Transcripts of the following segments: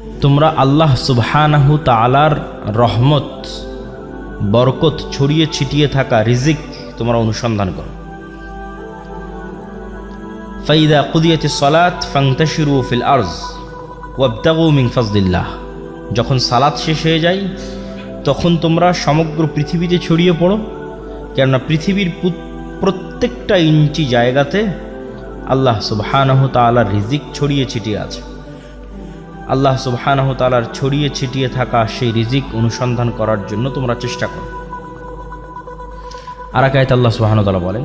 তোমরা আল্লাহ সুবহানাহু তালার রহমত, বরকত, ছড়িয়ে ছিটিয়ে থাকা রিজিক তোমরা অনুসন্ধান করো। ফাইদা কুদিয়াতি সলাত ফাংতাশিরু ফিল আর্জ ওয়াবতাগু মিন ফজলিল্লাহ। যখন সালাত শেষ হয়ে যায়, তখন তোমরা সমগ্র পৃথিবীতে ছড়িয়ে পড়ো, কেননা পৃথিবীর প্রত্যেকটা ইঞ্চি জায়গাতে আল্লাহ সুবহানাহু তাআলার রিজিক ছড়িয়ে ছিটিয়ে আছে। আল্লাহ সুবহানাহু তাআলার ছড়িয়ে ছিটিয়ে থাকা সেই রিজিক অনুসন্ধান করার জন্য তোমরা চেষ্টা করো। আর এক আল্লাহ সুবহানাহু তাআলা বলেন,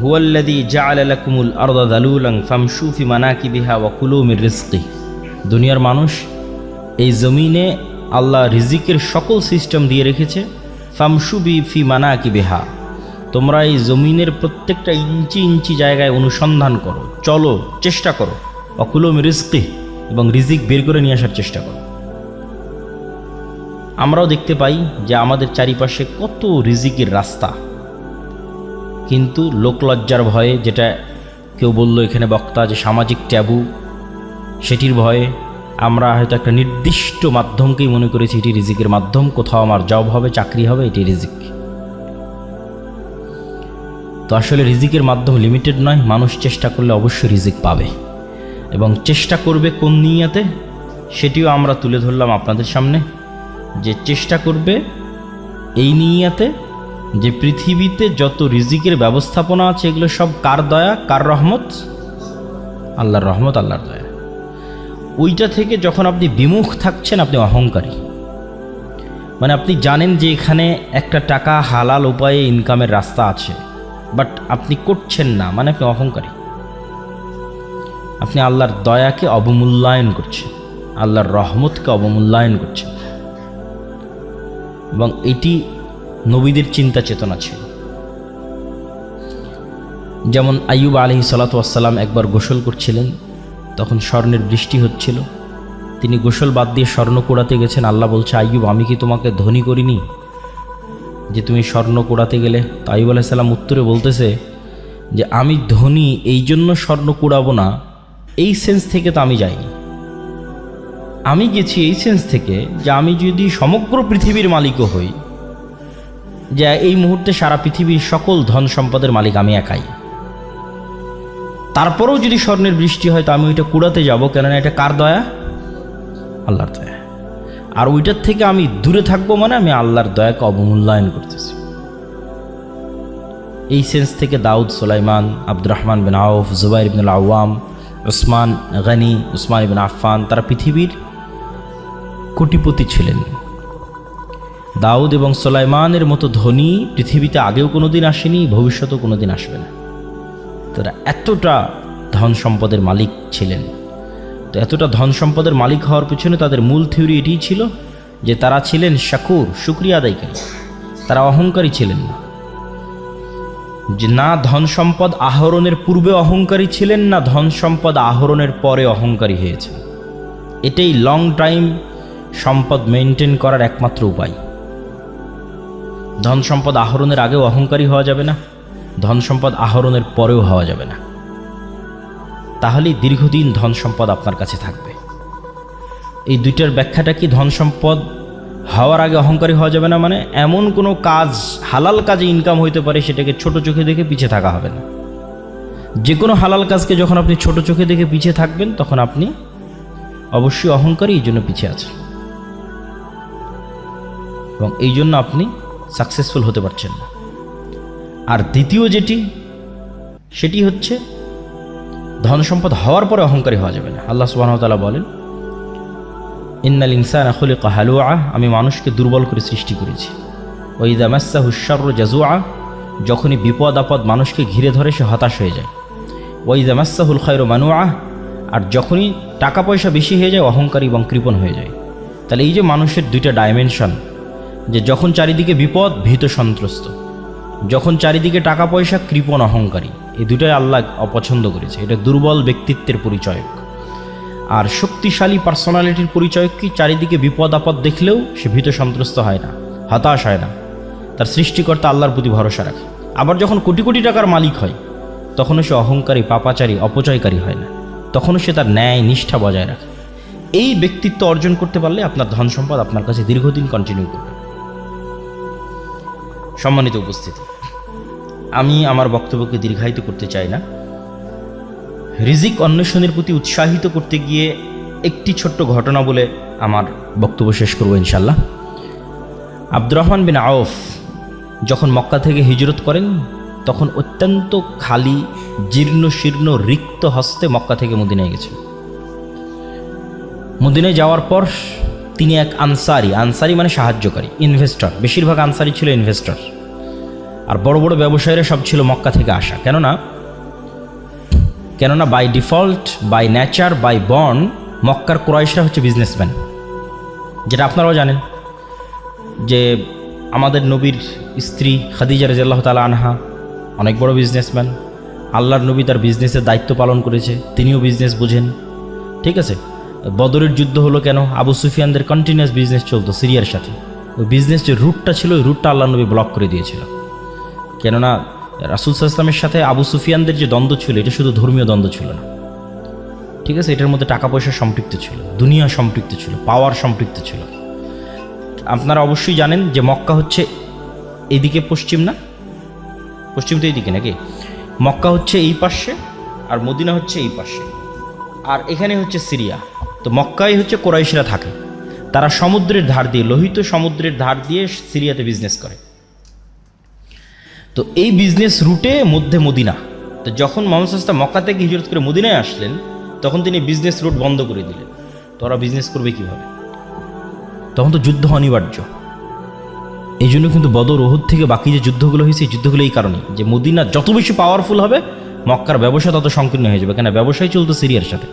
হুয়াল্লাযী জাআলা লাকুমুল আরদা দালুলান ফামশু ফি মানাকিবিহা ওয়া কুলু মির রিজকি দুনিয়ার মানুষ এই জমিনে আল্লাহ রিজিকের সকল সিস্টেম দিয়ে রেখেছে, ফামশু বি ফি মানাকিবিহা। তোমরা এই জমিনের প্রত্যেকটা ইঞ্চি ইঞ্চি জায়গায় অনুসন্ধান করো, চলো, চেষ্টা করো। অকুলম রিস্কি এবং রিজিক বের করে নিয়ে আসার চেষ্টা করো। আমরাও দেখতে পাই যে আমাদের চারিপাশে কত রিজিকের রাস্তা। কিন্তু লোকলজ্জার ভয়ে যেটা কেউ বলল এখানে বক্তা যে সামাজিক ট্যাবু, সেটির ভয়ে আমরা হয়তো একটা নির্দিষ্ট মাধ্যমকেই মনে করেছি এটি রিজিকের মাধ্যম, কোথাও আমার জব হবে, চাকরি হবে, এটি রিজিক। তো আসলে রিজিকের মাধ্যম লিমিটেড নয়, মানুষ চেষ্টা করলে অবশ্যই রিজিক পাবে। এবং চেষ্টা করবে কোন নিয়াতে, সেটিও আমরা তুলে ধরলাম আপনাদের সামনে, যে চেষ্টা করবে এই নিয়াতে যে পৃথিবীতে যত রিজিকের ব্যবস্থাপনা আছে, এগুলো সব কার দয়া, কার রহমত? আল্লাহর রহমত, আল্লাহর দয়া। ওইটা থেকে যখন আপনি বিমুখ থাকছেন, আপনি অহংকারী। মানে আপনি জানেন যে এখানে একটা টাকা হালাল উপায়ে ইনকামের রাস্তা আছে বাট আপনি করছেন না মানে আপনি অহংকারী। আপনি আল্লাহর দয়াকে অবমূল্যায়ন করছেন, আল্লাহর রহমতকে অবমূল্যায়ন করছেন। এবং এটি নবীদের চিন্তা চেতনা ছিল। যেমন আইয়ুব আলহি সালাতাম একবার গোসল করছিলেন, তখন স্বর্ণের বৃষ্টি হচ্ছিল। তিনি গোসল বাদ দিয়ে স্বর্ণ কোড়াতে গেছেন। আল্লাহ বলছে, আইয়ুব, আমি কি তোমাকে ধনী করিনি? যে তুমি স্বর্ণ কোড়াতে গেলে? তো আইব আলাইসাল্লাম উত্তরে বলতেছে যে, আমি ধনী এই জন্য স্বর্ণ কুড়াবো না। এই সেন্স থেকে তো আমি যাইনি। আমি গেছি এই সেন্স থেকে যে আমি যদি সমগ্র পৃথিবীর মালিকও হই, যে এই মুহূর্তে সারা পৃথিবীর সকল ধন সম্পদের মালিক আমি একাই। তারপরেও যদি স্বর্ণের বৃষ্টি হয়, তো আমি ওইটা কুড়াতে যাব, কেননা এটা কার দয়া? আল্লাহর দয়া। আর ওইটার থেকে আমি দূরে থাকব মানে আমি আল্লাহর দয়াকে অবমূল্যায়ন করতেছি। এই সেন্স থেকে দাউদ সোলাইমান, আব্দুর রহমান বিন আউফ, জুবাইর ইবিনুল আওয়াম ওসমান গানি, উসমান ইবিন আফফান, তারা পৃথিবীর কোটিপতি ছিলেন। দাউদ এবং সোলাইমানের মতো ধনী পৃথিবীতে আগেও কোনো দিন আসেনি, ভবিষ্যতেও কোনো দিন আসবে না। তারা এতটা ধন সম্পদের মালিক ছিলেন। তো এতটা ধন সম্পদের মালিক হওয়ার পিছনে তাদের মূল থিওরি এটিই ছিল যে তারা ছিলেন শাকুর, শুক্রিয়া আদায়কারী তারা অহংকারী ছিলেন না। না ধন সম্পদ আহরণের পূর্বে অহংকারী ছিলেন, না ধন সম্পদ আহরণের পরে অহংকারী হয়েছে এটাই লং টাইম সম্পদ মেনটেন করার একমাত্র উপায়। ধন সম্পদ আহরণের আগেও অহংকারী হওয়া যাবে না, ধন সম্পদ আহরণের পরেও হওয়া যাবে না। তাহলেই দীর্ঘদিন ধন সম্পদ আপনার কাছে থাকবে। এই দুইটার ব্যাখ্যাটা কি ধন সম্পদ হওয়ার আগে অহংকারী হওয়া যাবে না মানে এমন কোনো কাজ, হালাল কাজে ইনকাম হইতে পারে সেটাকে ছোট চোখে দেখে পিছিয়ে থাকা হবে না। যে কোনো হালাল কাজকে যখন আপনি ছোট চোখে দেখে পিছিয়ে থাকবেন, তখন আপনি অবশ্যই অহংকারী এই জন্য পিছিয়ে আছেন। এবং এই জন্য আপনি সাকসেসফুল হতে পারছেন না। আর দ্বিতীয় যেটি, সেটি হচ্ছে ধন সম্পদ হওয়ার পরে অহংকারী হওয়া যাবে না। আল্লাহ সুবাহতালা বলেন ইন্নাল ইনসান আখলে কাহালুয়া আমি মানুষকে দুর্বল করে সৃষ্টি করেছি। ওইদা মাসা হুসার জাজুয়া যখনই বিপদ আপদ মানুষকে ঘিরে ধরে সে হতাশ হয়ে যায়। ওই ওইদা মাসাহুল খৈর মানুয়া আর যখনই টাকা পয়সা বেশি হয়ে যায়, অহংকারী এবং কৃপণ হয়ে যায়। তাহলে এই যে মানুষের দুইটা ডাইমেনশন যে যখন চারিদিকে বিপদ, ভীত সন্ত্রস্ত। যখন চারিদিকে টাকা পয়সা, কৃপণ, অহংকারী, এই দুটাই আল্লাহ অপছন্দ করেছে। এটা দুর্বল ব্যক্তিত্বের পরিচয়ক আর শক্তিশালী পার্সোনালিটির পরিচয় কি চারিদিকে বিপদ আপদ দেখলেও সে ভীত সন্ত্রস্ত হয় না, হতাশ হয় না। তার সৃষ্টিকর্তা আল্লাহর প্রতি ভরসা রাখে। আবার যখন কোটি কোটি টাকার মালিক হয়, তখনও সে অহংকারী, পাপাচারী, অপচয়কারী হয় না। তখনও সে তার ন্যায়, নিষ্ঠা বজায় রাখে। এই ব্যক্তিত্ব অর্জন করতে পারলে আপনার ধন সম্পদ আপনার কাছে দীর্ঘদিন কন্টিনিউ করবে। সম্মানিত উপস্থিতি, আমি আমার বক্তব্যকে দীর্ঘায়িত করতে চাই না। রিজিক অন্বেষণের প্রতি উৎসাহিত করতে গিয়ে একটি ছোট্ট ঘটনা বলে আমার বক্তব্য শেষ করব ইনশাল্লাহ আব্দুর রহমান বিন আউফ যখন মক্কা থেকে হিজরত করেন, তখন অত্যন্ত খালি, জীর্ণ, শীর্ণ, রিক্ত হস্তে মক্কা থেকে মদিনায় গেছেন। মদিনায় যাওয়ার পর তিনি এক আনসারি আনসারি মানে সাহায্যকারী ইনভেস্টর বেশিরভাগ আনসারি ছিল ইনভেস্টর আর বড় বড় ব্যবসায়ীরা সব ছিল মক্কা থেকে আসা। কেননা কেননা by default by nature by born মক্কার ক্রয়েশরা হচ্ছে বিজনেসম্যান যেটা আপনারাও জানেন যে আমাদের নবীর স্ত্রী খাদিজা রাজিয়াল্লাহ তালা আনহা অনেক বড় বিজনেসম্যান আল্লাহর নবী তার বিজনেসের দায়িত্ব পালন করেছে, তিনিও বিজনেস বুঝেন। ঠিক আছে? বদরের যুদ্ধ হলো কেন? আবু সুফিয়ানদের কন্টিনিউয়াস বিজনেস চলতো সিরিয়ার সাথে। ওই বিজনেস যে রুটটা ছিল, ওই রুটটা আল্লাহ নবী ব্লক করে দিয়েছিল। কেননা রাসুল সাল্লামের সাথে আবু সুফিয়ানদের যে দ্বন্দ্ব ছিল, এটা শুধু ধর্মীয় দ্বন্দ্ব ছিল না। ঠিক আছে? এটার মধ্যে টাকা পয়সা সম্পৃক্ত ছিল, দুনিয়া সম্পৃক্ত ছিল পাওয়ার সম্পৃক্ত ছিল। আপনারা অবশ্যই জানেন যে মক্কা হচ্ছে এদিকে পশ্চিম না? পশ্চিম তো এইদিকে নাকি? মক্কা হচ্ছে এই পাশে আর মদিনা হচ্ছে এই পাশে। আর এখানে হচ্ছে সিরিয়া। তো মক্কায় হচ্ছে কোরাইশরা থাকে। তারা সমুদ্রের ধার দিয়ে, লোহিত সমুদ্রের ধার দিয়ে সিরিয়াতে বিজনেস করে। তো এই বিজনেস রুটে মধ্যে মদিনা। তো যখন মোহাম্মদ সাস্তা মক্কা থেকে হিজরত করে মদিনায় আসলেন, তখন তিনি বিজনেস রুট বন্ধ করে দিলেন। তো ওরা বিজনেস করবে কীভাবে? তখন তো যুদ্ধ অনিবার্য। এই জন্য কিন্তু বদর ওহুদ থেকে বাকি যে যুদ্ধগুলো হয়েছে, এই যুদ্ধগুলো এই কারণে যে মদিনা যত বেশি পাওয়ারফুল হবে, মক্কার ব্যবসা তত সংকীর্ণ হয়ে যাবে কেন ব্যবসায় চলতো সিরিয়ার সাথে।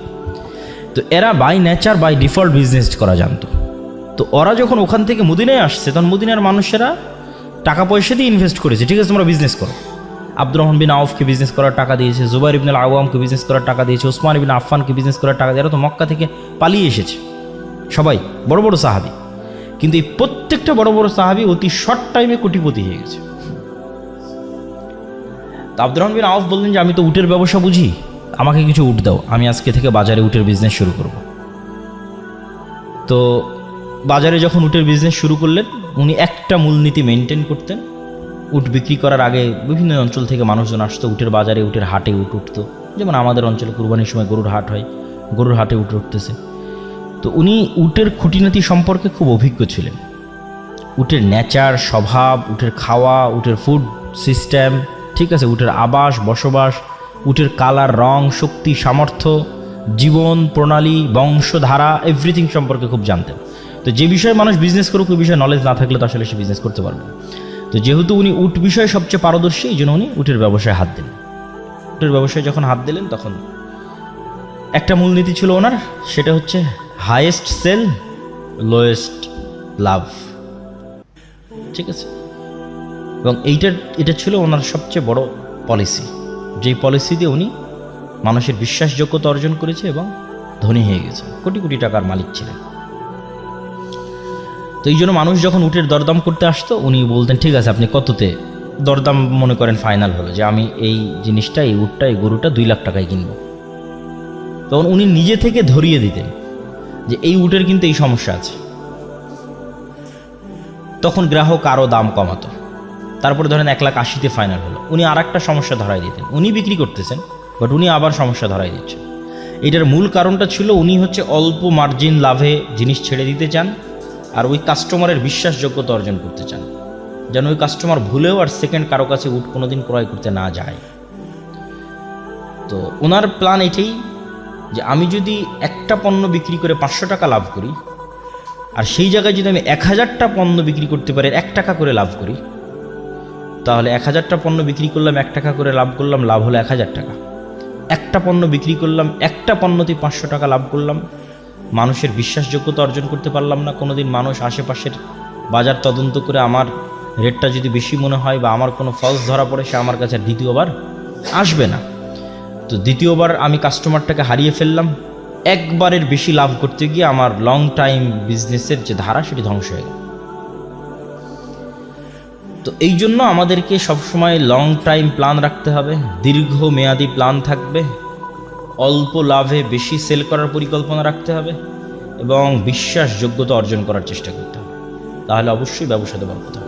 তো এরা by nature by default business করা জানতো। তো ওরা যখন ওখান থেকে মদিনায় আসছে, তখন মদিনার মানুষেরা টাকা পয়সা দিয়ে ইনভেস্ট করেছে, ঠিক আছে, তোমরা বিজনেস করো। আব্দুর রহমান বিন আউফকে বিজনেস করার টাকা দিয়েছে, জুবাইর ইবনুল আওয়ামকে বিজনেস করার টাকা দিয়েছে, ওসমান ইবিন আফফানকে বিজনেস করার টাকা দিয়ে তো মক্কা থেকে পালিয়ে এসেছে। সবাই, বড় বড় সাহাবি। কিন্তু এই প্রত্যেকটা বড় বড় সাহাবি অতি শর্ট টাইমে কোটিপতি হয়ে গেছে। তো আব্দুর রহমান বিন আউফ বললেন যে, আমি তো উটের ব্যবসা বুঝি, আমাকে কিছু উট দাও, আমি আজকে থেকে বাজারে উটের বিজনেস শুরু করব। তো বাজারে যখন উটের বিজনেস শুরু করলেন উনি একটা মূলনীতি মেনটেন করতেন। উট বিক্রি করার আগে বিভিন্ন অঞ্চল থেকে মানুষজন আসতো, উটের বাজারে উটের হাটে উট উঠতো। যেমন আমাদের অঞ্চলে কুরবানির সময় গরুর হাট হয়, গরুর হাটে উট উঠতেছে। তো উনি উটের খুঁটিনাটি সম্পর্কে খুব অভিজ্ঞ ছিলেন। উটের নেচার, স্বভাব, উটের খাওয়া, উটের ফুড সিস্টেম ঠিক আছে, উটের আবাস, বসবাস, উটের কালার রং, শক্তি, সামর্থ্য জীবন, প্রণালী, বংশধারা এভরিথিং সম্পর্কে খুব জানতেন। তো যে বিষয়ে মানুষ বিজনেস করুক, ওই বিষয়ে নলেজ না থাকলে তো আসলে সে বিজনেস করতে পারবে তো যেহেতু উনি উট বিষয়ে সবচেয়ে পারদর্শী, এই জন্য উনি উটের ব্যবসায় হাত দিলেন। উটের ব্যবসায় যখন হাত দিলেন, তখন একটা মূলনীতি ছিল ওনার, সেটা হচ্ছে হায়েস্ট সেল লোয়েস্ট লাভ। ঠিক আছে? এবং এইটার, এটা ছিল ওনার সবচেয়ে বড় পলিসি যেই পলিসি দিয়ে উনি মানুষের বিশ্বাসযোগ্যতা অর্জন করেছে এবং ধনী হয়ে গেছে। কোটি কোটি টাকার মালিক ছিলেন। তো এই জন্য মানুষ যখন উটের দরদাম করতে আসতো, উনি বলতেন, ঠিক আছে, আপনি কততে দরদাম মনে করেন ফাইনাল হলো যে আমি এই জিনিসটা, এই উটটা, এই গরুটা দুই লাখ টাকায় কিনবো। তখন উনি নিজে থেকে ধরিয়ে দিতেন যে এই উটের কিন্তু এই সমস্যা আছে। তখন গ্রাহক আরও দাম কমাতো। তারপরে ধরেন এক লাখ আশিতে ফাইনাল হলো। উনি আর একটা সমস্যা ধরাই দিতেন। উনি বিক্রি করতেছেন বাট উনি আবার সমস্যা ধরাই দিচ্ছেন এটার মূল কারণটা ছিল উনি হচ্ছে অল্প মার্জিন লাভে জিনিস ছেড়ে দিতে চান আর ওই কাস্টমারের বিশ্বাসযোগ্যতা অর্জন করতে চান। যেন ওই কাস্টমার ভুলেও আর সেকেন্ড কারও কাছে উট কোনোদিন ক্রয় করতে না যায়। তো ওনার প্ল্যান এটাই যে আমি যদি একটা পণ্য বিক্রি করে পাঁচশো টাকা লাভ করি, আর সেই জায়গায় যদি আমি এক হাজারটা পণ্য বিক্রি করতে পারি, এক টাকা করে লাভ করি, তাহলে এক হাজারটা পণ্য বিক্রি করলাম, এক টাকা করে লাভ করলাম, লাভ হলো এক হাজার টাকা। একটা পণ্য বিক্রি করলাম, একটা পণ্যতে পাঁচশো টাকা লাভ করলাম। মানুষের বিশ্বাসযোগ্যতা অর্জন করতে পারলাম না। কোনোদিন মানুষ আশেপাশের বাজার তদন্ত করে আমার রেটটা যদি বেশি মনে হয় বা আমার কোনো ফলস ধরা পড়ে, সে আমার কাছে দ্বিতীয়বার আসবে না। তো দ্বিতীয়বার আমি কাস্টমারটাকে হারিয়ে ফেললাম। একবারের বেশি লাভ করতে গিয়ে আমার লং টাইম বিজনেসের যে ধারা, সেটি ধ্বংস হয়ে গেল। তো এই জন্য আমাদেরকে সবসময় লং টাইম প্ল্যান রাখতে হবে দীর্ঘ মেয়াদি প্ল্যান থাকবে, অল্প লাভে বেশি সেল করার পরিকল্পনা রাখতে হবে এবং বিশ্বাসযোগ্যতা অর্জন করার চেষ্টা করতে হবে। তাহলে অবশ্যই ব্যবসাতে বরকত হবে